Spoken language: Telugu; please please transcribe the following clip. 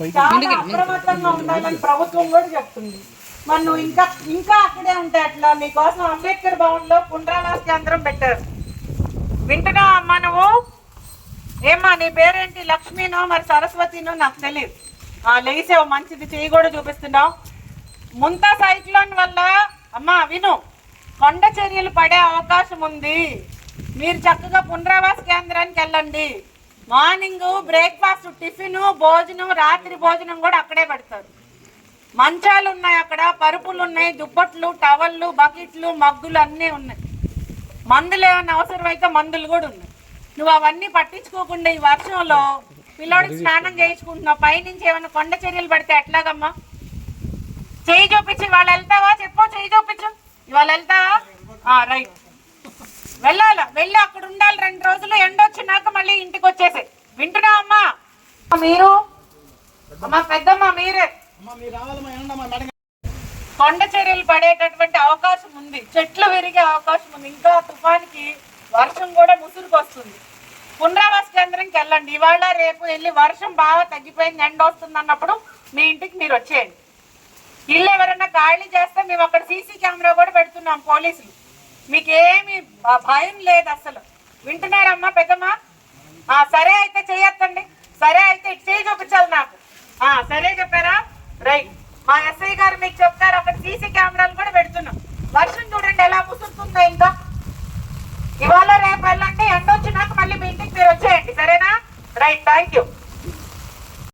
చాలా అప్రమత్తంగా ఉండాలని ప్రభుత్వం కూడా చెప్తుంది. మరి నువ్వు ఇంకా ఇంకా అక్కడే ఉంటే అట్లా నీకోసం అంబేద్కర్ భవన్లో పునరావాస కేంద్రం పెట్టారు. వింటున్నావా అమ్మా నువ్వు? ఏమ్మా నీ పేరేంటి? లక్ష్మీనో మరి సరస్వతినో నాకు తెలియదు. ఆ లేసావు మంచిది చెయ్యి కూడా చూపిస్తున్నావు. ముంతా సైక్లోన్ వల్ల అమ్మా విను. కొండ చర్యలు పడే అవకాశం ఉంది. మీరు చక్కగా పునరావాస కేంద్రానికి వెళ్ళండి. మార్నింగ్ బ్రేక్ఫాస్ట్ టిఫిన్ భోజనం రాత్రి భోజనం కూడా అక్కడే పెడతారు. మంచాలు ఉన్నాయి అక్కడ పరుపులు ఉన్నాయి దుప్పట్లు టవళ్ళు బకెట్లు మగ్గులు అన్నీ ఉన్నాయి. మందులు ఏమైనా అవసరం అయితే మందులు కూడా ఉన్నాయి. నువ్వు అవన్నీ పట్టించుకోకుండా ఈ వర్షంలో పిల్లోడికి స్నానం చేయించుకుంటున్నావు పైనుంచి ఏమైనా కొండ చర్యలు పడితే ఎట్లాగమ్మా? చేయి చూపించి వాళ్ళు వెళ్తావా? చెప్పు చేయి చూపించు. ఇవాళ వెళ్తావా? రైట్. వెళ్ళాలా? వెళ్ళి అక్కడ ఉండాలి రెండు రోజులు ఎండో వచ్చినాక మళ్ళీ ఇంటికి వచ్చేసి వింటున్నా అమ్మా మీరు? అమ్మా పెద్దమ్మ మీరే. కొండ చర్యలు పడేటటువంటి అవకాశం ఉంది. చెట్లు విరిగే అవకాశం ఉంది. ఇంకా తుఫానికి వర్షం కూడా ముసురుకు వస్తుంది. పునరావాస కేంద్రంకి వెళ్ళండి. ఇవాళ రేపు వెళ్ళి వర్షం బాగా తగ్గిపోయింది ఎండ వస్తుంది అన్నప్పుడు మీ ఇంటికి మీరు వచ్చేయండి. ఇల్లు ఎవరైనా ఖాళీ చేస్తే మేము అక్కడ సీసీ కెమెరా కూడా పెడుతున్నాం పోలీసులు. మీకు ఏమి భయం లేదు అసలు. వింటున్నారమ్మా పెద్దమ్మా? సరే అయితే చేయొద్దండి సరే అయితే ఇటు చేయి చూపించాలి నాకు ఆ, సరే చెప్పారా రైట్ మా ఎస్ఐ గారు మీకు చెప్తారు అక్కడ సీసీ కెమెరాలు కూడా పెడుతున్నాం. వర్షం చూడండి ఎలా ముసురుతుందో ఇంకా ఇవాళ రేపు వెళ్ళండి ఎండ వచ్చినాక మళ్ళీ మీ ఇంటికి మీరు వచ్చేయండి. సరేనా? Right thank you